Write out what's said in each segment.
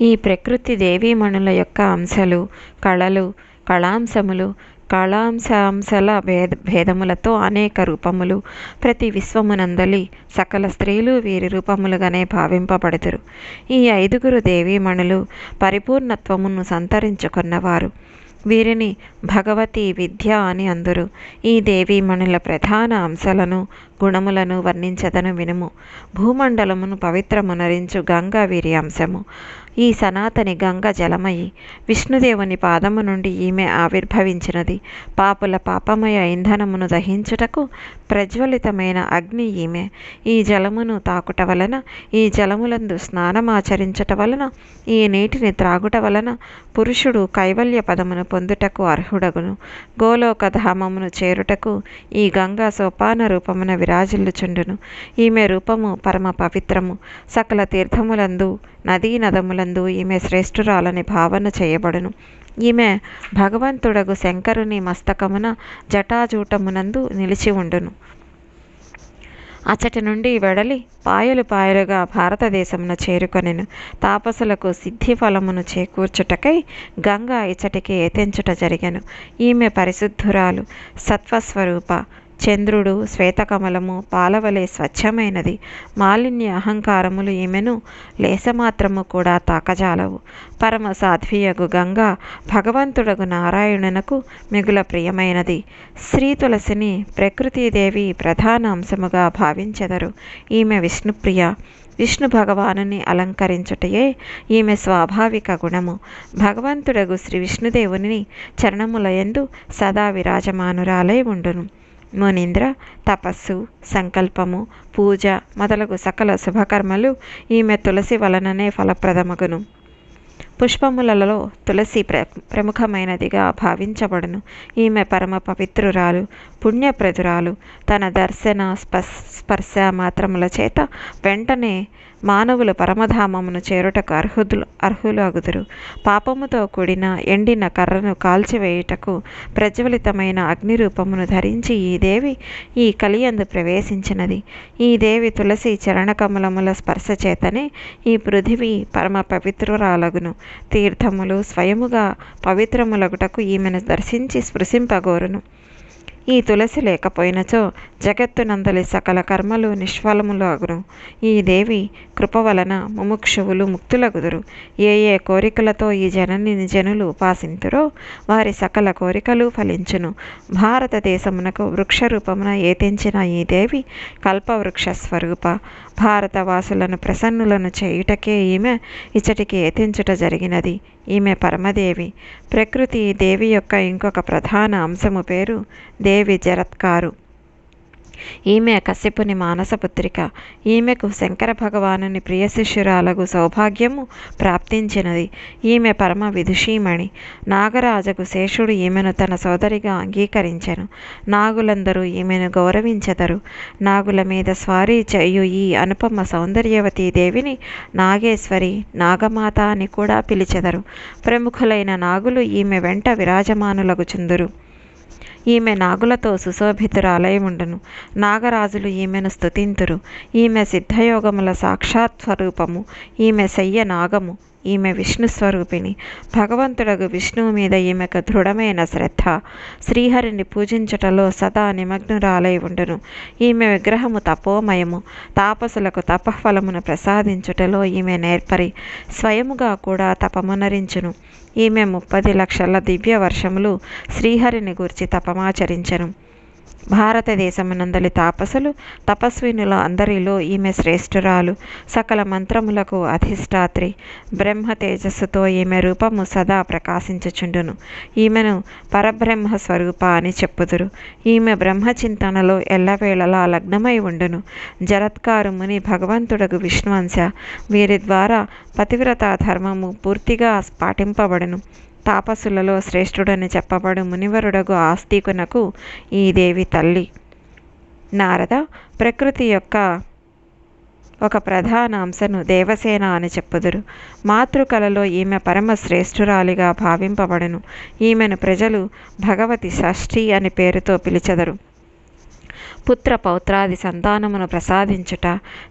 ఈ ప్రకృతి దేవీమణుల యొక్క అంశాలు కళలు కళాంశములు కళాంశాంశల భేద భేదములతో అనేక రూపములు ప్రతి విశ్వమునందలి సకల స్త్రీలు వీరి రూపములుగానే భావింపబడుదురు. ఈ ఐదుగురు దేవీమణులు పరిపూర్ణత్వమును సంతరించుకున్నవారు. వీరిని భగవతి విద్య అని అందురు. ఈ దేవీమణుల ప్రధాన అంశాలను గుణములను వర్ణించదను వినుము. భూమండలమును పవిత్రమునరించు గంగా వీరి అంశము. ఈ సనాతని గంగ జలమయి విష్ణుదేవుని పాదము నుండి ఈమె ఆవిర్భవించినది. పాపుల పాపమయ ఇంధనమును దహించుటకు ప్రజ్వలితమైన అగ్ని ఈమె. ఈ జలమును తాకుట వలన ఈ జలములందు స్నానమాచరించట వలన ఈ నీటిని త్రాగుట వలన పురుషుడు కైవల్య పదమును పొందుటకు అర్హుడగును. గోలోక ధామమును చేరుటకు ఈ గంగా సోపాన రూపమున విరాజిల్లుచుండును. ఈమె రూపము పరమ పవిత్రము. సకల తీర్థములందు నదీ నదములందు ఈమె శ్రేష్ఠురాలని భావన చేయబడును. ఈమె భగవంతుడగు శంకరుని మస్తకమున జటాజూటమునందు నిలిచి ఉండును. అచ్చటి నుండి వెడలి పాయలు పాయలుగా భారతదేశమున చేరుకొనెను. తాపసులకు సిద్ధి ఫలమును చేకూర్చుటకై గంగా ఇచ్చటికి ఎతించుట జరిగెను. ఈమె పరిశుద్ధురాలు సత్వస్వరూప చంద్రుడు శ్వేతకమలము పాలవలే స్వచ్ఛమైనది. మాలిన్య అహంకారములు ఈమెను లేసమాత్రము కూడా తాకజాలవు. పరమ సాధ్వీయగు గంగ భగవంతుడగు నారాయణునకు మిగుల ప్రియమైనది. శ్రీ తులసిని ప్రకృతిదేవి ప్రధాన అంశముగా భావించెదరు. ఈమె విష్ణుప్రియ. విష్ణు భగవానుని అలంకరించుటయే ఈమె స్వాభావిక గుణము. భగవంతుడగు శ్రీ విష్ణుదేవుని చరణములయందు సదా విరాజమానురాలై ఉండును. మునీంద్ర తపస్సు సంకల్పము పూజ మొదలగు సకల శుభకర్మలు ఈమె తులసి వలననే ఫలప్రదమగును. పుష్పములలో తులసి ప్ర ప్రముఖమైనదిగా భావించబడును. ఈమె పరమ పవిత్రురాలు పుణ్యప్రదురాలు. తన దర్శన స్పర్శ స్పర్శ మాత్రముల చేత వెంటనే మానవులు పరమధామమును చేరుటకు అర్హులు అర్హులగుదురు. పాపముతో కూడిన ఎండిన కర్రను కాల్చివేయుటకు ప్రజ్వలితమైన అగ్ని రూపమును ధరించి ఈ దేవి ఈ కలియందు ప్రవేశించినది. ఈ దేవి తులసి చరణకమలముల స్పర్శ చేతనే ఈ పృథివీ పరమ పవిత్రురాలగును. తీర్థములు స్వయముగా పవిత్రములగుటకు ఈమెను దర్శించి స్పృశింపగోరును. ఈ తులసి లేకపోయినచో జగత్తునందలి సకల కర్మలు నిష్ఫలములు అగును ఈ దేవి కృప వలన ముముక్షువులు ముక్తులగుదురు. ఏ ఏ కోరికలతో ఈ జనని జనులు ఉపాసింతురో వారి సకల కోరికలు ఫలించును. భారతదేశమునకు వృక్షరూపమున ఏతించిన ఈ దేవి కల్పవృక్ష స్వరూప భారతవాసులను ప్రసన్నులను చేయుటకే ఈమె ఇచ్చటికి యతించుట జరిగినది. ఈమె పరమదేవి. ప్రకృతి దేవి యొక్క ఇంకొక ప్రధాన అంశము పేరు దేవి జరత్కారు. ఈమె కశ్యపుని మానసపుత్రిక. ఈమెకు శంకర భగవానుని ప్రియ శిష్యురాలకు సౌభాగ్యము ప్రాప్తించినది. ఈమె పరమ విదుషీమణి. నాగరాజకు శేషుడు ఈమెను తన సోదరిగా అంగీకరించెను. నాగులందరూ ఈమెను గౌరవించెదరు. నాగుల మీద స్వారీ చేయు ఈ అనుపమ సౌందర్యవతీ దేవిని నాగేశ్వరి నాగమాత అని కూడా పిలిచెదరు. ప్రముఖులైన నాగులు ఈమె వెంట విరాజమానులకు చుందురు ఈమె నాగులతో సుశోభితురాలై ఉండును నాగరాజులు ఈమెను స్థుతింతురు ఈమె సిద్ధయోగముల సాక్షాత్ స్వరూపము ఈమె శయ్య నాగము. ఈమె విష్ణు స్వరూపిణి. భగవంతుడగు విష్ణువు మీద ఈమెకు దృఢమైన శ్రద్ధ. శ్రీహరిని పూజించుటలో సదా నిమగ్నురాలై ఉండును. ఈమె విగ్రహము తపోమయము. తాపసులకు తపఫలమును ప్రసాదించుటలో ఈమె నేర్పరి. స్వయముగా కూడా తపమునరించును. ఈమె ముప్పది లక్షల దివ్య వర్షములు శ్రీహరిని గూర్చి తపమాచరించను. భారతదేశమునందలి తాపసులు తపస్వినుల అందరిలో ఈమె శ్రేష్ఠురాలు. సకల మంత్రములకు అధిష్టాత్రి బ్రహ్మ తేజస్సుతో ఈమె రూపము సదా ప్రకాశించుచుండును. ఈమెను పరబ్రహ్మ స్వరూప అని చెప్పుదురు. ఈమె బ్రహ్మచింతనలో ఎల్లవేళలా లగ్నమై ఉండును. జరత్కారు ముని భగవంతుడకు విష్ణువంశ వీరి ద్వారా పతివ్రత ధర్మము పూర్తిగా పాటింపబడును. తాపసులలో శ్రేష్ఠుడని చెప్పబడు మునివరుడగు ఆస్తికునకు ఈ దేవి తల్లి. నారద ప్రకృతి యొక్క ఒక ప్రధాన అంశను దేవసేన అని చెప్పుదురు. మాతృకలలో ఈమె పరమ శ్రేష్ఠురాలిగా భావింపబడును. ఈమెను ప్రజలు భగవతి షష్ఠి అని పేరుతో పిలిచెదరు. పుత్ర పౌత్రాది సంతానమును ప్రసాదించుట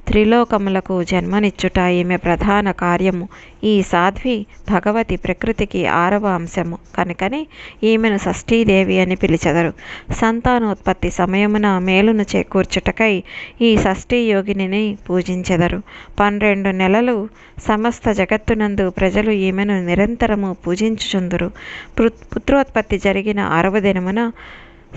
త్రిలోకములకు జన్మనిచ్చుట ఈమె ప్రధాన కార్యము. ఈ సాధ్వి భగవతి ప్రకృతికి ఆరవ అంశము. కనుకనే ఈమెను షష్ఠీదేవి అని పిలిచెదరు. సంతానోత్పత్తి సమయమున మేలును చేకూర్చుటకై ఈ షష్ఠీ యోగిని పూజించెదరు. పన్నెండు నెలలు సమస్త జగత్తునందు ప్రజలు ఈమెను నిరంతరము పూజించుచుందురు. పుత్రోత్పత్తి జరిగిన అరవ దినమున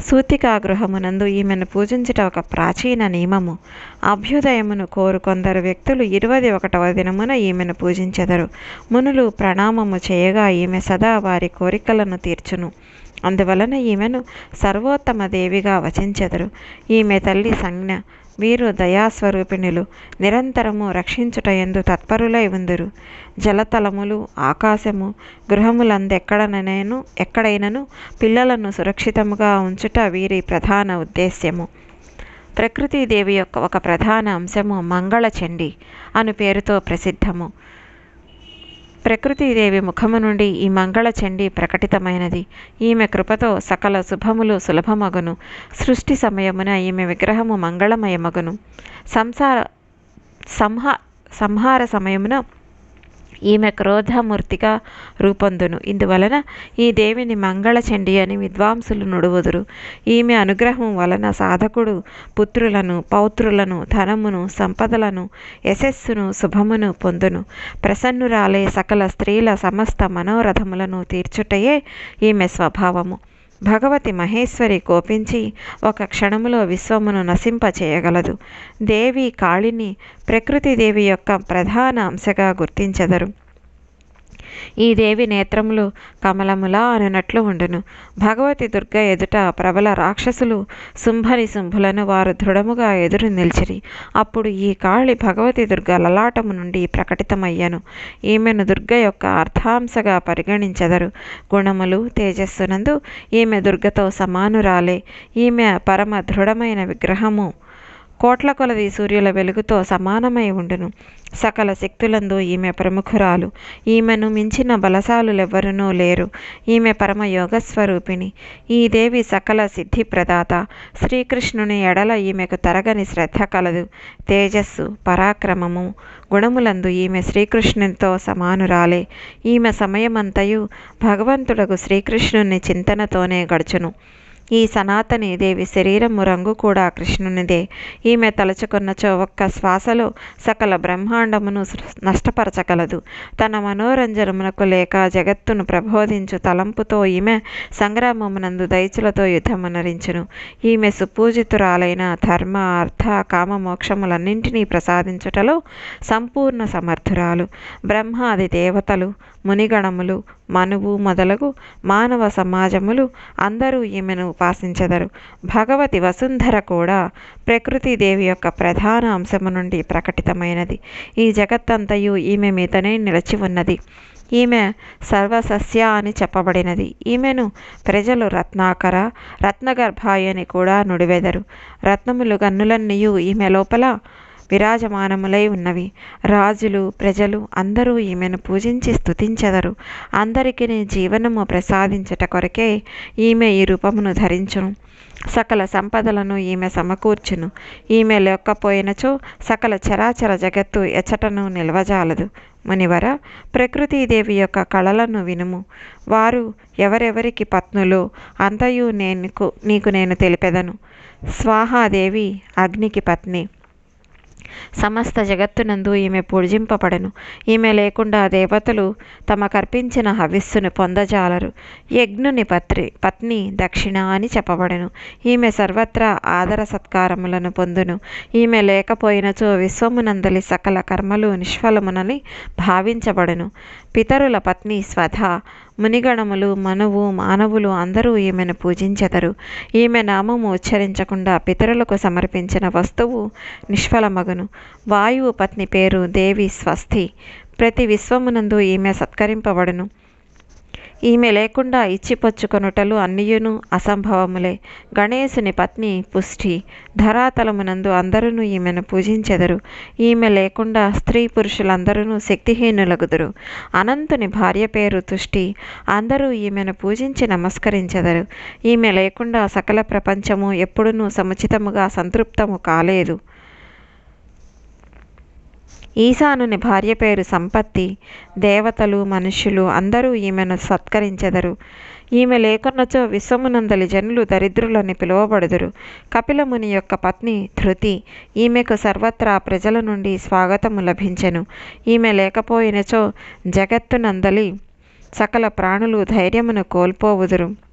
సూతికాగృహమునందు ఈమెను పూజించుట ఒక ప్రాచీన నియమము. అభ్యుదయమును కోరు కొందరు వ్యక్తులు ఇరవై ఒకటవ దినమున ఈమెను పూజించెదరు. మునులు ప్రణామము చేయగా ఈమె సదా వారి కోరికలను తీర్చును. అందువలన ఈమెను సర్వోత్తమ దేవిగా వచించెదరు. ఈమె తల్లి సంజ్ఞ వీరు దయాస్వరూపిణులు. నిరంతరము రక్షించుట ఎందు తత్పరులై ఉందురు. జలతలములు ఆకాశము గృహములందెక్కడనైనను ఎక్కడైనను పిల్లలను సురక్షితముగా ఉంచుట వీరి ప్రధాన ఉద్దేశ్యము. ప్రకృతిదేవి యొక్క ఒక ప్రధాన అంశము మంగళచండి అను పేరుతో ప్రసిద్ధము. ప్రకృతిదేవి ముఖము నుండి ఈ మంగళ చండి ప్రకటితమైనది. ఈమె కృపతో సకల శుభములు సులభమగును. సృష్టి సమయమున ఈమె విగ్రహము మంగళమయమగును. సంసార సంహా సంహార సమయమున ఈమె క్రోధమూర్తిగా రూపొందును. ఇందువలన ఈ దేవిని మంగళచండి అని విద్వాంసులు నుడువుదురు. ఈమె అనుగ్రహం వలన సాధకుడు పుత్రులను పౌత్రులను ధనమును సంపదలను యశస్సును శుభమును పొందును. ప్రసన్నురాలే సకల స్త్రీల సమస్త మనోరథములను తీర్చుటయే ఈమె స్వభావము. భగవతి మహేశ్వరి కోపించి ఒక క్షణములో విశ్వమును నశింపచేయగలదు. దేవి కాళిని ప్రకృతిదేవి యొక్క ప్రధాన అంశగా గుర్తించెదరు. ఈ దేవి నేత్రములు కమలములా అనునట్లు ఉండును. భగవతి దుర్గ ఎదుట ప్రబల రాక్షసులు శుంభని శుంభులను వారు దృఢముగా ఎదురు నిలిచిరి. అప్పుడు ఈ కాళి భగవతి దుర్గ లలాటము నుండి ప్రకటితమయ్యను. ఈమెను దుర్గ యొక్క అర్థాంశగా పరిగణించెదరు. గుణములు తేజస్సునందు ఈమె దుర్గతో సమానురాలే. ఈమె పరమ దృఢమైన విగ్రహము. కోట్ల కొలది సూర్యుల వెలుగుతో సమానమై ఉండును. సకల శక్తులందు ఈమె ప్రముఖురాలు. ఈమెను మించిన బలశాలులెవ్వరునూ లేరు. ఈమె పరమ యోగస్వరూపిణి. ఈ దేవి సకల సిద్ధి ప్రదాత శ్రీకృష్ణుని ఎడల ఈమెకు తరగని శ్రద్ధ కలదు. తేజస్సు పరాక్రమము గుణములందు ఈమె శ్రీకృష్ణునితో సమానురాలే. ఈమె సమయమంతయు భగవంతుడకు శ్రీకృష్ణుని చింతనతోనే గడుచును. ఈ సనాతని దేవి శరీరము రంగు కూడా కృష్ణునిదే. ఈమె తలచుకున్నచో ఒక్క శ్వాసలో సకల బ్రహ్మాండమును నష్టపరచగలదు. తన మనోరంజనమునకు లేక జగత్తును ప్రబోధించు తలంపుతో ఈమె సంగ్రామమునందు దైచులతో యుద్ధమునరించును ఈమె సుపూజితురాలైన ధర్మ అర్థ కామ మోక్షములన్నింటినీ ప్రసాదించుటలో సంపూర్ణ సమర్థురాలు. బ్రహ్మాది దేవతలు మునిగణములు మనువు మొదలగు మానవ సమాజములు అందరూ ఈమెను ఉపాసించెదరు. భగవతి వసుంధర కూడా ప్రకృతిదేవి యొక్క ప్రధాన అంశము నుండి ప్రకటితమైనది. ఈ జగత్తంతయు ఈమె మీదనే నిలిచి ఉన్నది. ఈమె సర్వసస్య అని చెప్పబడినది. ఈమెను ప్రజలు రత్నాకర రత్నగర్భాయి అని కూడా నుడివెదరు. రత్నములు గన్నులన్నీయు ఈమె లోపల విరాజమానములై ఉన్నవి. రాజులు ప్రజలు అందరూ ఈమెను పూజించి స్థుతించెదరు అందరికి జీవనము ప్రసాదించట కొరకే ఈమె ఈ రూపమును ధరించును. సకల సంపదలను ఈమె సమకూర్చును. ఈమె లేకపోయినచో సకల చరాచర జగత్తు ఎచ్చటను నిల్వజాలదు. మునివర ప్రకృతిదేవి యొక్క కళలను వినుము. వారు ఎవరెవరికి పత్నులు అంతయు నేను నీకు నేను తెలిపెదను. స్వాహాదేవి అగ్నికి పత్ని. సమస్త జగత్తునందు ఈమె పూజింపబడను. ఈమె లేకుండా దేవతలు తమ కర్పించిన హవిస్సును పొందజాలరు. యజ్ఞుని పత్రి పత్ని దక్షిణ అని చెప్పబడను. ఈమె సర్వత్రా ఆదర సత్కారములను పొందును. ఈమె లేకపోయినచో విశ్వమునందలి సకల కర్మలు నిష్ఫలమునని భావించబడును. పితరుల పత్ని స్వధ. మునిగణములు మనువు మానవులు అందరూ ఈమెను పూజించెదరు. ఈమె నామము ఉచ్చరించకుండా పితరులకు సమర్పించిన వస్తువు నిష్ఫలమగును. వాయువు పత్ని పేరు దేవి స్వస్తి. ప్రతి విశ్వమునందు ఈమె సత్కరింపబడును. ఈమె లేకుండా ఇచ్చిపొచ్చుకొనుటలు అన్నియును అసంభవములే. గణేశుని పత్ని పుష్టి ధరాతలమునందు అందరూ ఈమెను పూజించెదరు. ఈమె లేకుండా స్త్రీ పురుషులందరూ శక్తిహీనులగుదురు. అనంతుని భార్య పేరు తుష్టి. అందరూ ఈమెను పూజించి నమస్కరించెదరు. ఈమె లేకుండా సకల ప్రపంచము ఎప్పుడునూ సముచితముగా సంతృప్తము కాలేదు. ఈశానుని భార్య పేరు సంపత్తి. దేవతలు మనుష్యులు అందరూ ఈమెను సత్కరించెదరు. ఈమె లేకున్నచో విశ్వమునందలి జనులు దరిద్రులని పిలువబడుదురు. కపిలముని యొక్క పత్ని ధృతి ఈమెకు సర్వత్రా ప్రజల నుండి స్వాగతము లభించెను. ఈమె లేకపోయినచో జగత్తునందలి సకల ప్రాణులు ధైర్యమును కోల్పోవుదురు.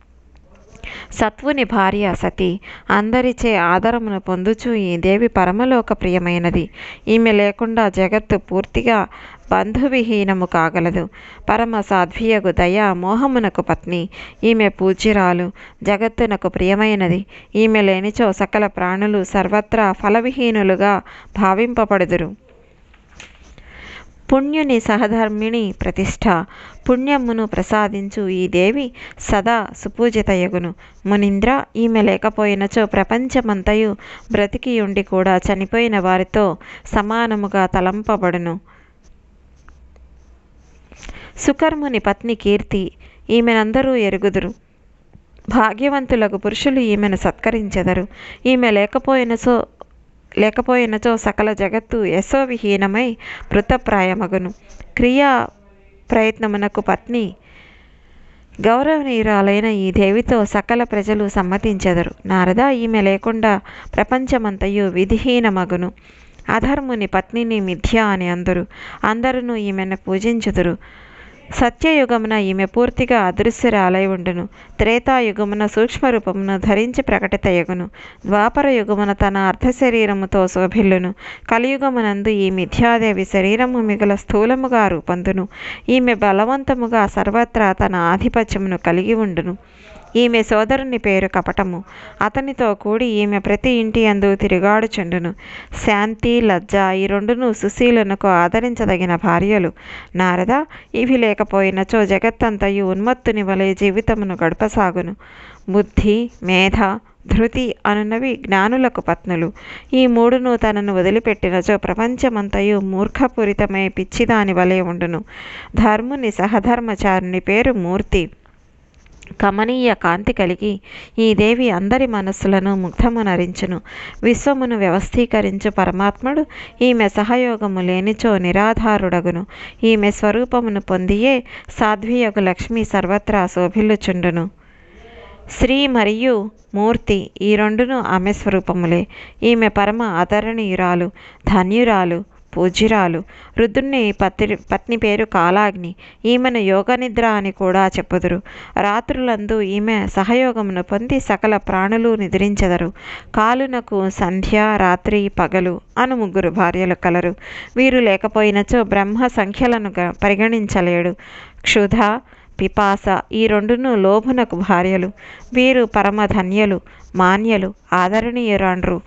సత్వుని భార్య సతి అందరిచే ఆదరమును పొందుచు ఈ దేవి పరమలోక ప్రియమైనది. ఈమె లేకుండా జగత్తు పూర్తిగా బంధువిహీనము కాగలదు. పరమ సాధ్వియగు దయ మోహమునకు పత్ని. ఈమె పూజ్యురాలు జగత్తునకు ప్రియమైనది. ఈమె లేనిచో సకల ప్రాణులు సర్వత్రా ఫలవిహీనులుగా భావింపబడుదురు. పుణ్యుని సహధర్మిణి ప్రతిష్ట పుణ్యమును ప్రసాదించు ఈ దేవి సదా సుపూజితయగును మునింద్ర ఈమె లేకపోయినచో ప్రపంచమంతయు బ్రతికియుండి కూడా చనిపోయిన వారితో సమానముగా తలంపబడును. సుకర్ముని పత్ని కీర్తి ఈమెనందరూ ఎరుగుదురు. భాగ్యవంతులకు పురుషులు ఈమెను సత్కరించెదరు. ఈమె లేకపోయినచో లేకపోయినచో సకల జగత్తు యశోవిహీనమై మృతప్రాయమగును. క్రియా ప్రయత్నమునకు పత్ని గౌరవనీయురాలైన ఈ దేవితో సకల ప్రజలు సమ్మతించెదరు. నారద ఈమె లేకుండా ప్రపంచమంతయు విధిహీనమగును. అధర్ముని పత్నిని మిథ్య అని అందరు. అందరూ ఈమెను పూజించుదురు. సత్యయుగమున ఈమె పూర్తిగా అదృశ్యరాలై ఉండును. త్రేతాయుగమున సూక్ష్మరూపమును ధరించి ప్రకటితయగును ద్వాపర యుగమున తన అర్ధ శరీరముతో శోభిల్లును. కలియుగమునందు ఈ మిథ్యాదేవి శరీరము మిగల స్థూలముగా రూపొందును. ఈమె బలవంతముగా సర్వత్రా తన ఆధిపత్యమును కలిగి ఉండును. ఈమె సోదరుని పేరు కపటము. అతనితో కూడి ఈమె ప్రతి ఇంటి అందు తిరుగాడుచుండును. శాంతి లజ్జ ఈ రెండును సుశీలనకు ఆదరించదగిన భార్యలు. నారద ఇవి లేకపోయినచో జగత్తంతయు ఉన్మత్తుని వలె జీవితమును గడపసాగును. బుద్ధి మేధ ధృతి అనునవి జ్ఞానులకు పత్నులు. ఈ మూడును తనను వదిలిపెట్టినచో ప్రపంచమంతయు మూర్ఖపూరితమై పిచ్చిదాని వలె ఉండును. ధర్ముని సహధర్మచారుని పేరు మూర్తి. కమనీయ కాంతి కలిగి ఈ దేవి అందరి మనస్సులను ముగ్ధమునరించును. విశ్వమును వ్యవస్థీకరించు పరమాత్ముడు ఈమె సహయోగము లేనిచో నిరాధారుడగును. ఈమె స్వరూపమును పొందియే సాధ్వియగు లక్ష్మి సర్వత్రా శోభిల్లుచుండును. శ్రీ మరియు మూర్తి ఈ రెండును ఆమె స్వరూపములే. ఈమె పరమ ఆదరణీయురాలు ధన్యురాలు పూజ్యురాలు. రుద్రుని పత్ని పత్ని పేరు కాలాగ్ని. ఈమెను యోగనిద్ర అని కూడా చెప్పుదురు. రాత్రులందు ఈమె సహయోగమును పొంది సకల ప్రాణులు నిద్రించెదరు. కాలునకు సంధ్య రాత్రి పగలు అను ముగ్గురు భార్యలు కలరు. వీరు లేకపోయినచో బ్రహ్మ సంఖ్యలను గ- పరిగణించలేడు. క్షుధ పిపాస ఈ రెండును లోభునకు భార్యలు. వీరు పరమధన్యలు మాన్యలు ఆదరణీయురాండ్రు.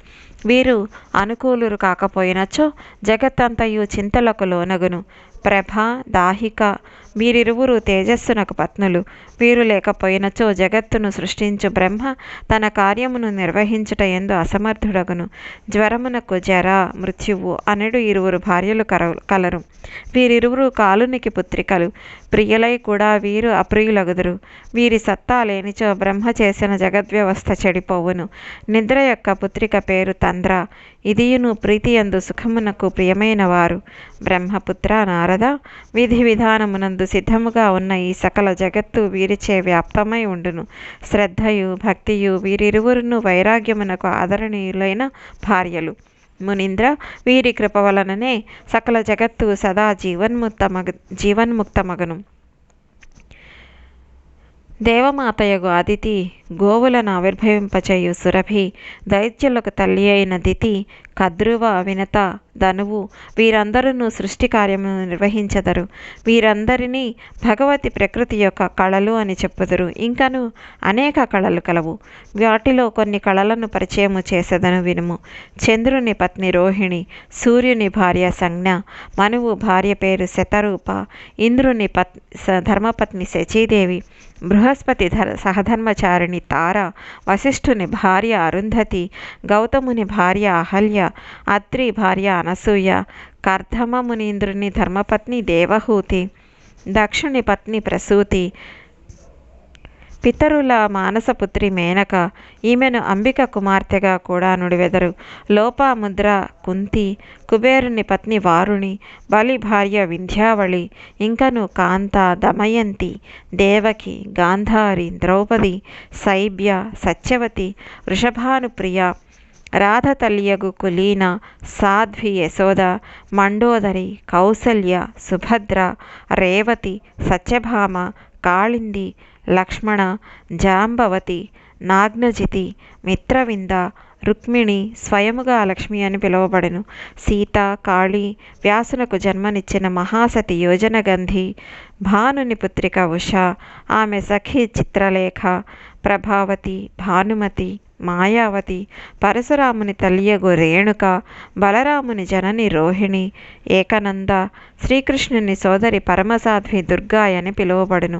వీరు అనుకూలురు కాకపోయినచో జగత్తంతయు చింతలకు లోనగును. ప్రభ దాహిక వీరిరువురు తేజస్సునకు పత్నులు. వీరు లేకపోయినచో జగత్తును సృష్టించు బ్రహ్మ తన కార్యమును నిర్వహించుట ఎందు అసమర్థుడగును. జ్వరమునకు జర మృత్యువు అనడు ఇరువురు భార్యలు కర కలరు. వీరిరువురు కాలునికి పుత్రికలు. ప్రియులై కూడా వీరు అప్రియులగుదురు. వీరి సత్తా లేనిచో బ్రహ్మ చేసిన జగద్వ్యవస్థ చెడిపోవును. నిద్ర యొక్క పుత్రిక పేరు తంద్ర. ఇదియును ప్రీతియందు సుఖమునకు ప్రియమైన వారు బ్రహ్మపుత్ర నారద. విధి విధానమునందు సిద్ధముగా ఉన్న ఈ సకల జగత్తు వీరిచే వ్యాప్తమై ఉండును. శ్రద్ధయు భక్తియు వీరిరువురును వైరాగ్యమునకు ఆదరణీయులైన భార్యలు. మునీంద్ర వీరి కృప వలననే సకల జగత్తు సదా జీవన్ముక్తమగ జీవన్ముక్తమగను దేవమాతయగు అదితి గోవులను ఆవిర్భవింపచేయు సురభి దైత్యులకు తల్లి అయిన దితి కద్రువ వినత ధనువు వీరందరూ సృష్టి కార్యము నిర్వహించెదరు. వీరందరినీ భగవతి ప్రకృతి యొక్క కళలు అని చెప్పుదురు. ఇంకను అనేక కళలు కలవు. వాటిలో కొన్ని కళలను పరిచయము చేసేదను వినుము. చంద్రుని పత్ని రోహిణి సూర్యుని భార్య సంజ్ఞ మనువు భార్య పేరు శతరూప ఇంద్రుని పత్ స- ధర్మపత్ని శచీదేవి బృహస్పతి ధర సహధర్మచారిణి తార వశిష్ఠుని భార్య అరుంధతి గౌతముని భార్య అహల్య అత్రి భార్య అనసూయ కర్ధమ మునీంద్రుని ధర్మపత్ని దేవహూతి దక్షుని పత్ని ప్రసూతి పితరుల మానసపుత్రి మేనక ఈమెను అంబిక కుమార్తెగా కూడా నుడివెదరు. లోపాముద్ర కుంతి కుబేరుని పత్ని వారుణి బలి భార్య వింధ్యావళి ఇంకను కాంత దమయంతి దేవకి గాంధారి ద్రౌపది శైబ్య సత్యవతి వృషభానుప్రియ రాధ తల్లియగు కులీన సాధ్వి యశోద మండోదరి కౌసల్య సుభద్ర రేవతి సత్యభామ కాళింది లక్ష్మణ జాంబవతి నాగ్నజితి మిత్రవింద రుక్మిణి స్వయముగా లక్ష్మి అని పిలువబడెను. సీత కాళి వ్యాసునకు జన్మనిచ్చిన మహాసతి యోజనగంధి భానుని పుత్రిక ఉష ఆమె సఖి చిత్రలేఖ ప్రభావతి భానుమతి మాయావతి పరశురాముని తల్లియగు రేణుక బలరాముని జనని రోహిణి ఏకనంద శ్రీకృష్ణుని సోదరి పరమసాధ్వి దుర్గా అని పిలువబడును.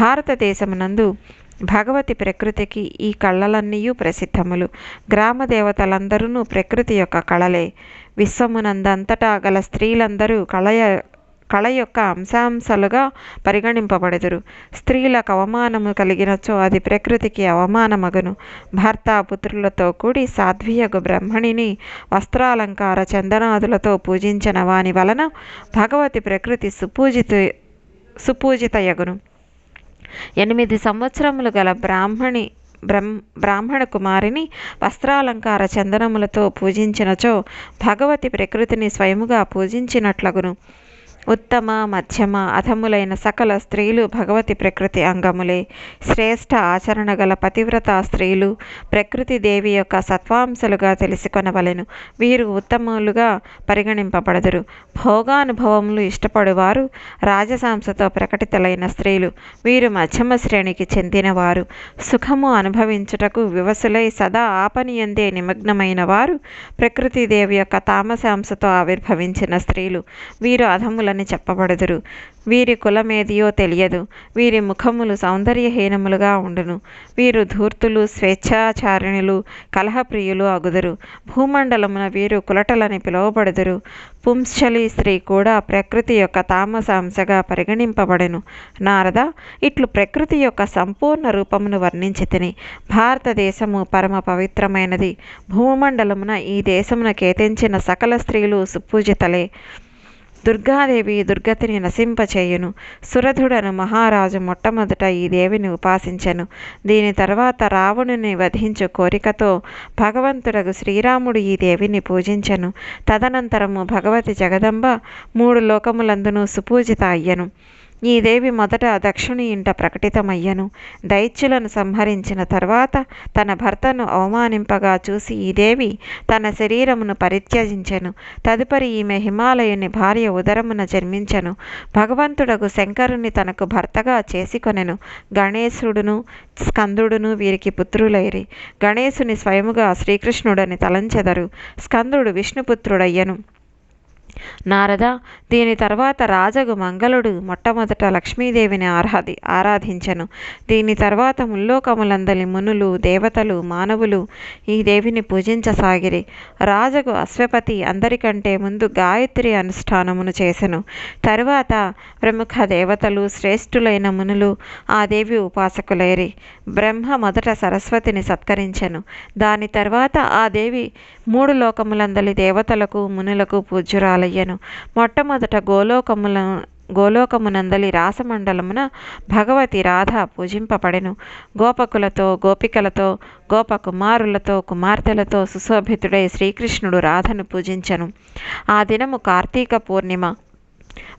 భారతదేశమునందు భగవతి ప్రకృతికి ఈ కళలన్నీయూ ప్రసిద్ధములు. గ్రామ దేవతలందరూ ప్రకృతి యొక్క కళలే. విశ్వమునందంతటా గల స్త్రీలందరూ కళయ కళ యొక్క అంశాంశాలుగా పరిగణింపబడెదరు. స్త్రీలకు అవమానము కలిగినచో అది ప్రకృతికి అవమానమగును. భర్త పుత్రులతో కూడి సాధ్వీయగు బ్రహ్మణిని వస్త్రాలంకార చందనాదులతో పూజించిన వాని వలన భగవతి ప్రకృతి సుపూజిత సుపూజితయగును. ఎనిమిది సంవత్సరములు గల బ్రాహ్మణి బ్రహ్మ బ్రాహ్మణ కుమారిని వస్త్రాలంకార చందనములతో పూజించినచో భగవతి ప్రకృతిని స్వయముగా పూజించినట్లగును. ఉత్తమ మధ్యమ అధములైన సకల స్త్రీలు భగవతి ప్రకృతి అంగములే. శ్రేష్ఠ ఆచరణ గల పతివ్రత స్త్రీలు ప్రకృతి దేవి యొక్క సత్వాంశలుగా తెలుసుకొనవలెను. వీరు ఉత్తములుగా పరిగణింపబడదురు. భోగానుభవములు ఇష్టపడువారు రాజసాంసతో ప్రకటితలైన స్త్రీలు. వీరు మధ్యమ శ్రేణికి చెందినవారు. సుఖము అనుభవించుటకు వివసులై సదా ఆపనియందే నిమగ్నమైన వారు ప్రకృతి దేవి యొక్క తామసాంసతో ఆవిర్భవించిన స్త్రీలు. వీరు అధములను చెప్పబడదురు. వీరి కులమేదియో తెలియదు. వీరి ముఖములు సౌందర్యహీనములుగా ఉండును. వీరు ధూర్తులు స్వేచ్ఛాచారిణులు కలహప్రియులు అగుదురు. భూమండలమున వీరు కులటలని పిలువబడుదురు. పుంశ్చలి స్త్రీ కూడా ప్రకృతి యొక్క తామస అంశగా పరిగణింపబడెను. నారద ఇట్లు ప్రకృతి యొక్క సంపూర్ణ రూపమును వర్ణించి తిని భారతదేశము పరమ పవిత్రమైనది. భూమండలమున ఈ దేశమున కేతించిన సకల స్త్రీలు సుపూజితలే. దుర్గాదేవి దుర్గతిని నశింపచేయును. సురధుడను మహారాజు మొట్టమొదట ఈ దేవిని ఉపాసించెను. దీని తర్వాత రావణుని వధించు కోరికతో భగవంతుడగు శ్రీరాముడు ఈ దేవిని పూజించెను. తదనంతరము భగవతి జగదంబ మూడు లోకములందును సుపూజిత అయ్యను. ఈ దేవి మొదట దక్షుని ఇంట ప్రకటితమయ్యను. దైత్యులను సంహరించిన తర్వాత తన భర్తను అవమానింపగా చూసి ఈ దేవి తన శరీరమును పరిత్యజించెను. తదుపరి ఈమె హిమాలయుని భార్య ఉదరమున జన్మించెను. భగవంతుడకు శంకరుని తనకు భర్తగా చేసుకొనెను. గణేశుడును స్కందుడును వీరికి పుత్రులైరి. గణేశుని స్వయముగా శ్రీకృష్ణుడని తలంచెదరు. స్కందుడు విష్ణుపుత్రుడయ్యను. నారద దీని తర్వాత రాజగు మంగళుడు మొట్టమొదట లక్ష్మీదేవిని ఆరాధి ఆరాధించెను. దీని తర్వాత ముల్లోకములందలి మునులు దేవతలు మానవులు ఈ దేవిని పూజించసాగిరి. రాజగు అశ్వపతి అందరికంటే ముందు గాయత్రి అనుష్ఠానమును చేసెను. తరువాత ప్రముఖ దేవతలు శ్రేష్ఠులైన మునులు ఆ దేవి ఉపాసకులైరి. బ్రహ్మ మొదట సరస్వతిని సత్కరించెను. దాని తర్వాత ఆ దేవి మూడు లోకములందలి దేవతలకు మునులకు పూజ్యురాలయ్యను మొట్టమొదట గోలోకముల గోలోకమునందలి రాసమండలమున భగవతి రాధ పూజింపబడెను. గోపకులతో గోపికలతో గోపకుమారులతో కుమార్తెలతో సుశోభితుడై శ్రీకృష్ణుడు రాధను పూజించెను. ఆ దినము కార్తీక పూర్ణిమ.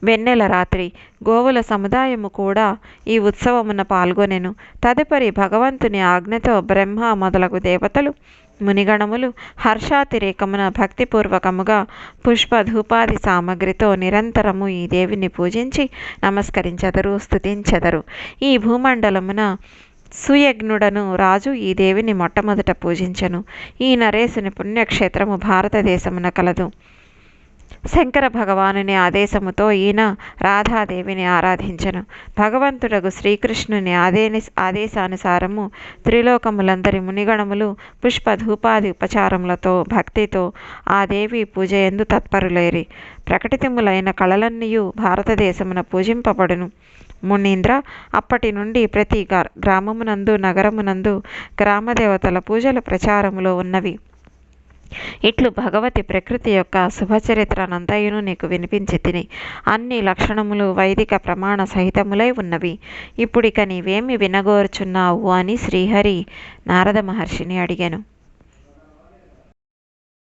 వెన్నెల రాత్రి గోవుల సముదాయము కూడా ఈ ఉత్సవమున పాల్గొనెను. తదుపరి భగవంతుని ఆజ్ఞతో బ్రహ్మ మొదలగు దేవతలు మునిగణములు హర్షాతిరేకమున భక్తిపూర్వకముగా పుష్ప ధూపాది సామగ్రితో నిరంతరము ఈ దేవిని పూజించి నమస్కరించెదరు స్థుతించెదరు ఈ భూమండలమున సుయజ్ఞుడను రాజు ఈ దేవిని మొట్టమొదట పూజించెను. ఈ నరేశుని పుణ్యక్షేత్రము భారతదేశమున కలదు. శంకర భగవానుని ఆదేశముతో ఈయన రాధాదేవిని ఆరాధించెను. భగవంతుడగు శ్రీకృష్ణుని ఆదేని ఆదేశానుసారము త్రిలోకములందరి మునిగణములు పుష్పధూపాది ఉపచారములతో భక్తితో ఆ దేవి పూజ ఎందు తత్పరులేరి. ప్రకటితములైన కళలన్నీయు భారతదేశమున పూజింపబడును. మునీంద్ర అప్పటి నుండి ప్రతి గ్రామమునందు నగరమునందు గ్రామదేవతల పూజల ప్రచారములో ఉన్నవి. ఇట్లు భగవతి ప్రకృతి యొక్క శుభచరిత్రనంతయును నీకు వినిపించి తిని. అన్ని లక్షణములు వైదిక ప్రమాణ సహితములై ఉన్నవి. ఇప్పుడిక నీవేమి వినగోరుచున్నావు అని శ్రీహరి నారద మహర్షిని అడిగాను.